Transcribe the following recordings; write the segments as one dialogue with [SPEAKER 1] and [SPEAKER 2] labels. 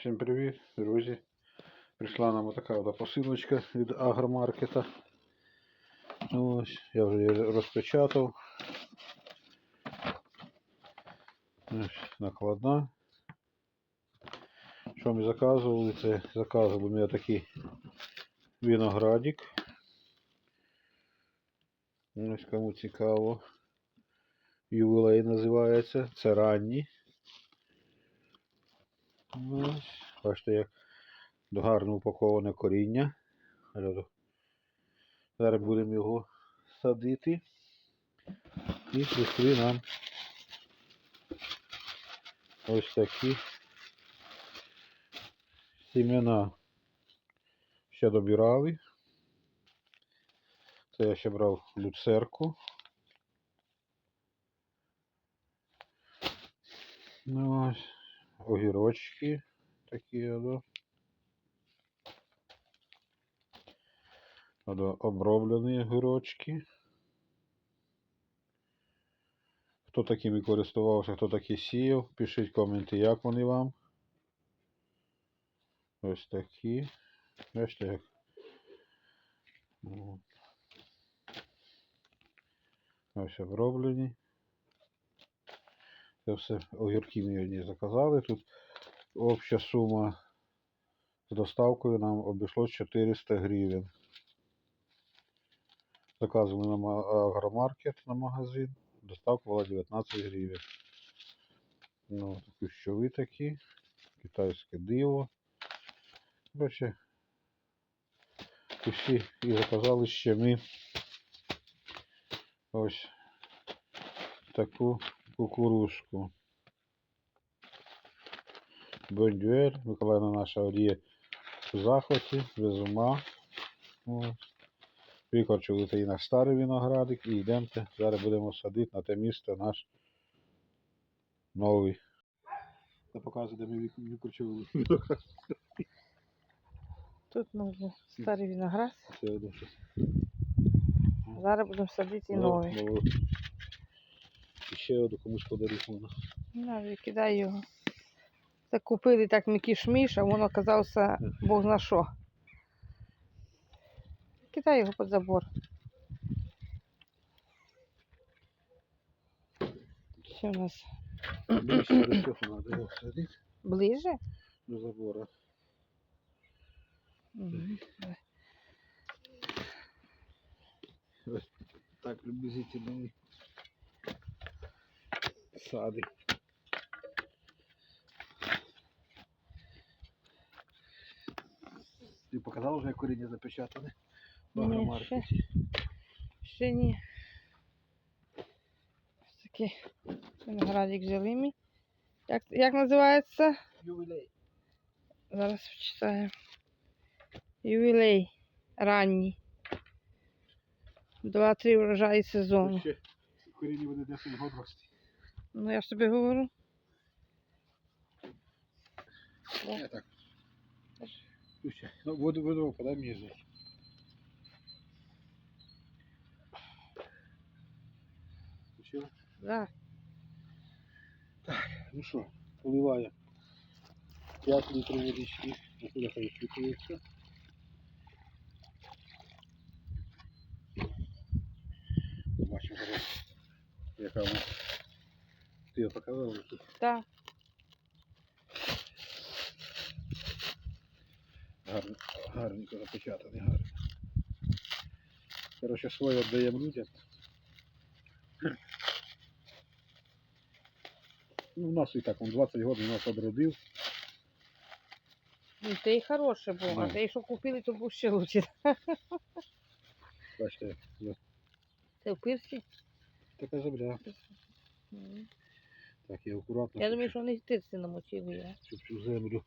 [SPEAKER 1] Всім привіт, друзі. Прийшла нам така посилочка від агромаркета. Ось, я вже її розпечатав. Ось, накладна. Що ми заказували? Це заказували ми такий виноградик. Ось кому цікаво. Ювілей називається. Це ранній. Бачите, як гарно упаковане коріння. Зараз будемо його садити. І прийшли нам ось такі сімена. Ще добирали. Це я ще брав люцерку. Ну ось огірочки такі. Ото оброблені огірочки. Хто такими користувався, хто такі сіяв, пишіть коменти, як вони вам. Ось такі. Бачите як. Ось оброблені. Це все огірки ми одні заказали. Тут обща сума з доставкою нам обійшлось 400 гривень. Заказували на агромаркет на магазин. Доставка була 19 гривень. Ну, кущові такі. Китайське диво. Короче, усі і заказали ще ми ось таку кукурузку. Бондюель, Миколаївна наша оліє в захваті, без ума. Викорчували той наш старий виноградик і йдемо. Зараз будемо садити на те місце наш новий. Це показує, де ми викорчували виноград.
[SPEAKER 2] Тут можна старий виноград. Зараз будемо садити і
[SPEAKER 1] Ну,
[SPEAKER 2] новий.
[SPEAKER 1] Ще одну комусь подарив вона.
[SPEAKER 2] На, викидай його. Це купили так мікіш-міш, а воно оказався Бог на що. Кидай його під забор. Що у нас?
[SPEAKER 1] Ближче до цього треба його садити
[SPEAKER 2] Ближе?
[SPEAKER 1] до забора.
[SPEAKER 2] Мгм.
[SPEAKER 1] Ось так приблизительно ми. Ти показав вже як коріння запечатане? В
[SPEAKER 2] Ні,
[SPEAKER 1] агромаркеті?
[SPEAKER 2] Ще ні. Ось такий виноградик взяли. Як, як називається?
[SPEAKER 1] Ювілей.
[SPEAKER 2] Зараз вчитаю. Ювілей ранній. Два-три врожаї сезону.
[SPEAKER 1] Ще коріння буде 10 год рости.
[SPEAKER 2] Ну я ж тобі говорю.
[SPEAKER 1] Я так. Слушай, ну воду, воду подай мені здесь. Включила?
[SPEAKER 2] Да.
[SPEAKER 1] Ну що, поливаю 5 літрів водички, отуди хай впитується. Бачимо зараз, яка вона. Його показав вже.
[SPEAKER 2] Да.
[SPEAKER 1] Гарно, гарненько запечатаний, гарно. Короче, своє віддаємо людям. Ну, у нас і так, он 20 років нас одродив.
[SPEAKER 2] Ну, Ти і хороший був, а
[SPEAKER 1] Да.
[SPEAKER 2] що купили, то був ще лучше.
[SPEAKER 1] Бачите, я-
[SPEAKER 2] Це в пирсі?
[SPEAKER 1] така земля.
[SPEAKER 2] М.
[SPEAKER 1] Так, я акуратно,
[SPEAKER 2] Я думаю, що вони в тирсі намочили. я.
[SPEAKER 1] щоб цю землю.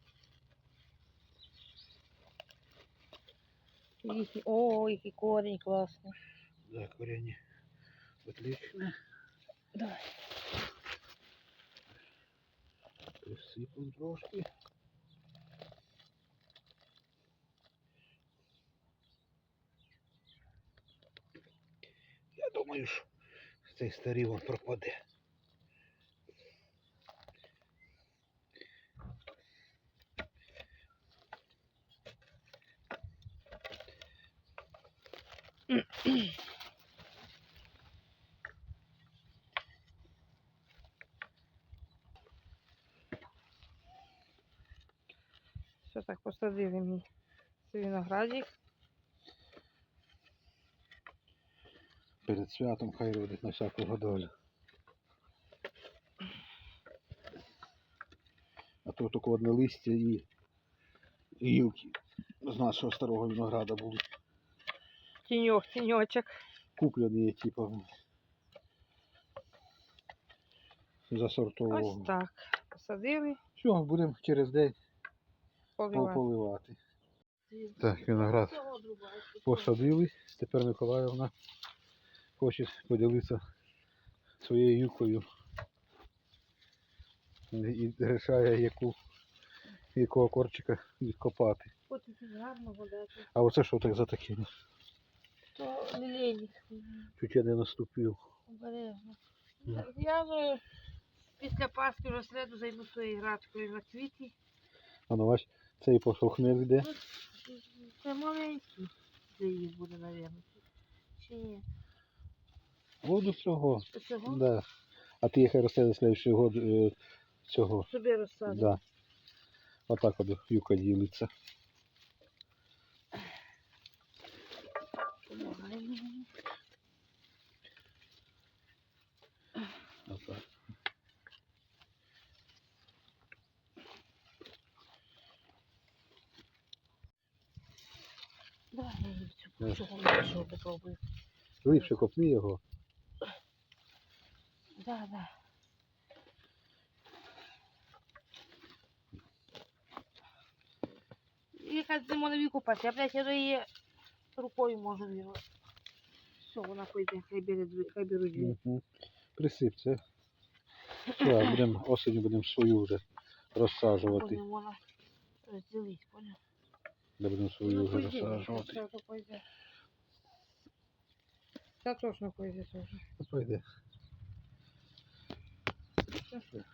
[SPEAKER 2] Їхні... О, який корінь класний.
[SPEAKER 1] Да, коріння. Отлично.
[SPEAKER 2] Давай.
[SPEAKER 1] Присипемо трошки. Я думаю, що цей старий вон пропаде.
[SPEAKER 2] Все так посадили мій цей виноградик.
[SPEAKER 1] Перед святом хай родить на всяку долю. А то тільки одне листя і гілки з нашого старого винограда були.
[SPEAKER 2] Тіньок, тіньочок.
[SPEAKER 1] Куплені, типу. За
[SPEAKER 2] Ось так. Посадили,
[SPEAKER 1] Все, будемо через день
[SPEAKER 2] поливати.
[SPEAKER 1] Так, виноград посадили. Тепер Миколаївна хоче поділитися своєю юкою. І рішає, яку, якого корчика відкопати. А оце що так за таке?
[SPEAKER 2] То лілейник.
[SPEAKER 1] Чуть я не наступив.
[SPEAKER 2] Обережно. Я після Пасхи вже сліду зайду своєю грачкою на квіті.
[SPEAKER 1] А ну бач, цей посохнив йде.
[SPEAKER 2] Ну, Це маленький. Де їх буде, мабуть. Чи ні?
[SPEAKER 1] Воду цього.
[SPEAKER 2] Цього?
[SPEAKER 1] Да. А ти їх на слідчий год е, цього.
[SPEAKER 2] Собі розсадиш.
[SPEAKER 1] Да. Отак от юка ділиться.
[SPEAKER 2] Помагай мені.
[SPEAKER 1] Отак.
[SPEAKER 2] Давай я їм цю чого меншого попробую.
[SPEAKER 1] Глибше копни його.
[SPEAKER 2] Да, да. Якась не можна викупати, я, блядь, я її рукою можу вірвати. Все, вона пойде, хай беруть дві.
[SPEAKER 1] Угу. Присип це. Все, будемо осінню будемо свою вже розсаджувати.
[SPEAKER 2] Вона розділить, поняв?
[SPEAKER 1] Де будемо свою вже розсаджувати.
[SPEAKER 2] Це пойде. Та точно пойде теж.
[SPEAKER 1] Пойде.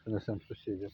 [SPEAKER 1] Принесемо сусідям.